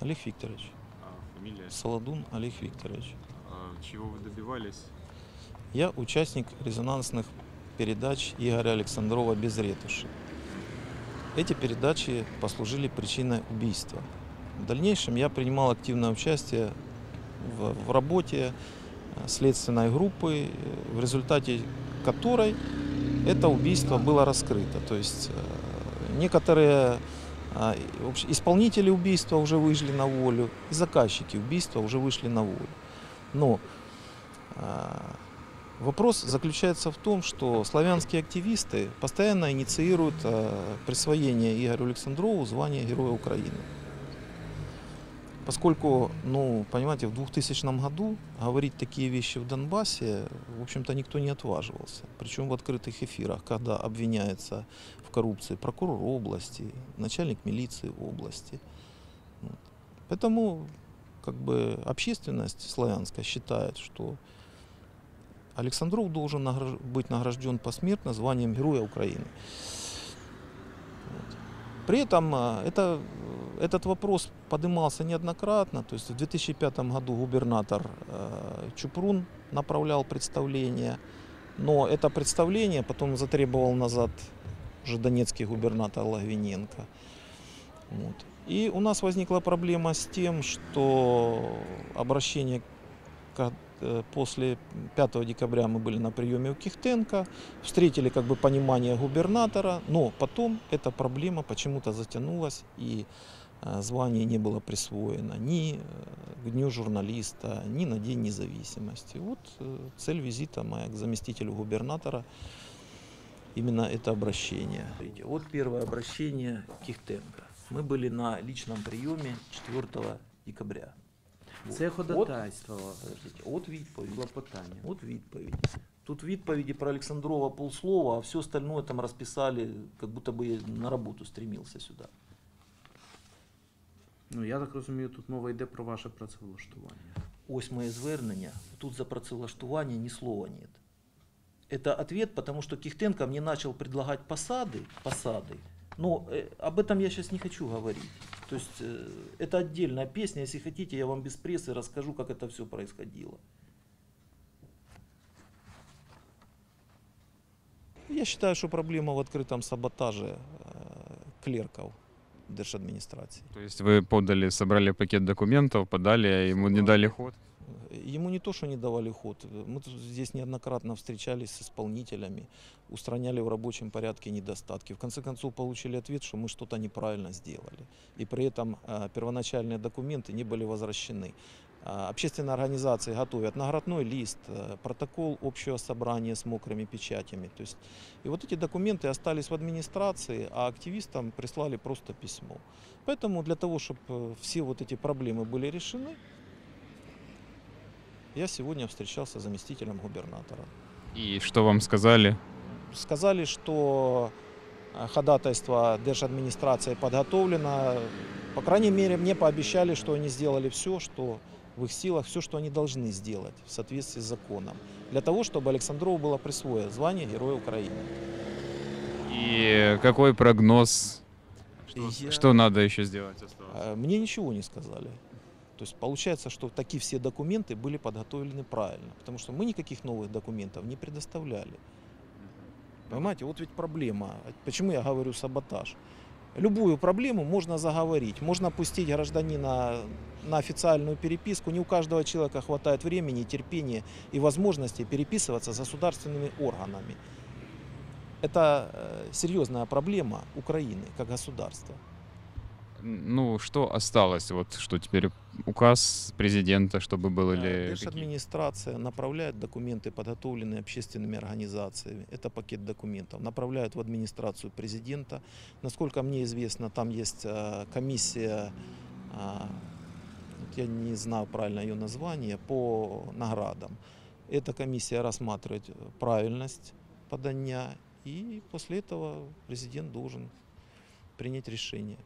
Олег Викторович. А фамилия? Солодун Олег Викторович. А чего вы добивались? Я участник резонансных передач Игоря Александрова без ретуши. Эти передачи послужили причиной убийства. В дальнейшем я принимал активное участие в, в работе э, следственной группы, э, в результате которой это убийство было раскрыто. То есть э, некоторые исполнители убийства уже вышли на волю, и заказчики убийства уже вышли на волю. Но а, Вопрос заключается в том, что славянские активисты постоянно инициируют э, присвоение Игорю Александрову звания Героя Украины. Поскольку, ну, понимаете, в 2000 году говорить такие вещи в Донбассе, в общем-то, никто не отваживался. Причем в открытых эфирах, когда обвиняется коррупции прокурор области, начальник милиции области. Вот. Поэтому, как бы, общественность славянская считает, что Александров должен награж- быть награжден посмертно званием Героя Украины. Вот. При этом а, это, этот вопрос поднимался неоднократно. То есть в 2005 году губернатор э, Чупрун направлял представление, но это представление потом затребовал назад уже донецкий губернатор Логвиненко. Вот. И у нас возникла проблема с тем, что обращение э, после 5 декабря мы были на приеме у Кихтенко, встретили как бы понимание губернатора, но потом эта проблема почему-то затянулась и э, звание не было присвоено ни э, к Дню журналиста, ни на День независимости. Вот цель визита моя к заместителю губернатора именно это обращение. Вот первое обращение Кихтенко. Мы были на личном приеме 4 декабря. Вот. Це От, ходатайство, подождите, от відповідь. клопотання. Вот відповідь. Тут відповіді про Олександрова полслова, а все остальное там расписали, как будто бы я на работу стремился сюда. Ну я так розумію, тут мова йде про ваше працевлаштування. Ось моє звернення. Тут за працевлаштування ни слова нет. Это ответ, потому что Кихтенко мне начал предлагать посады, посады, но э, об этом я сейчас не хочу говорить. То есть э, это отдельная песня, если хотите, я вам без прессы расскажу, как это все происходило. Я считаю, что проблема в открытом саботаже э, клерков держадминистрации. То есть вы подали, собрали пакет документов, подали, а ему не дали ход? Ему не то, что не давали ход. Мы здесь неоднократно встречались с исполнителями, устраняли в рабочем порядке недостатки. В конце концов получили ответ, что мы что-то неправильно сделали. И при этом э, первоначальные документы не были возвращены. А, Общественные организации готовят наградной лист, э, протокол общего собрания с мокрыми печатями. То есть, и вот эти документы остались в администрации, а активистам прислали просто письмо. Поэтому для того, чтобы все вот эти проблемы были решены, я сегодня встречался с заместителем губернатора. И что вам сказали? Сказали, что э, ходатайство держадминистрации подготовлено. По крайней мере, мне пообещали, что они сделали все, что в их силах, все, что они должны сделать в соответствии с законом, для того, чтобы Александрову было присвоено звание Героя Украины. И какой прогноз? Что, Я- что надо еще сделать осталось? Э, Мне ничего не сказали. То есть получается, что такие все документы были подготовлены правильно, потому что мы никаких новых документов не предоставляли. Понимаете, вот ведь проблема. Почему я говорю саботаж? Любую проблему можно заговорить, можно пустить гражданина на официальную переписку. Не у каждого человека хватает времени, терпения и возможности переписываться с государственными органами. Это э, серьезная проблема Украины как государства. Ну, что осталось? Вот что теперь указ президента, чтобы был Э, или какие? Держадминистрация направляет документы, подготовленные общественными организациями. Это пакет документов. Направляют в администрацию президента. Насколько мне известно, там есть э, комиссия, вот я не знаю правильно ее название, по наградам. Эта комиссия рассматривает э, правильность подания, и после этого президент должен принять решение.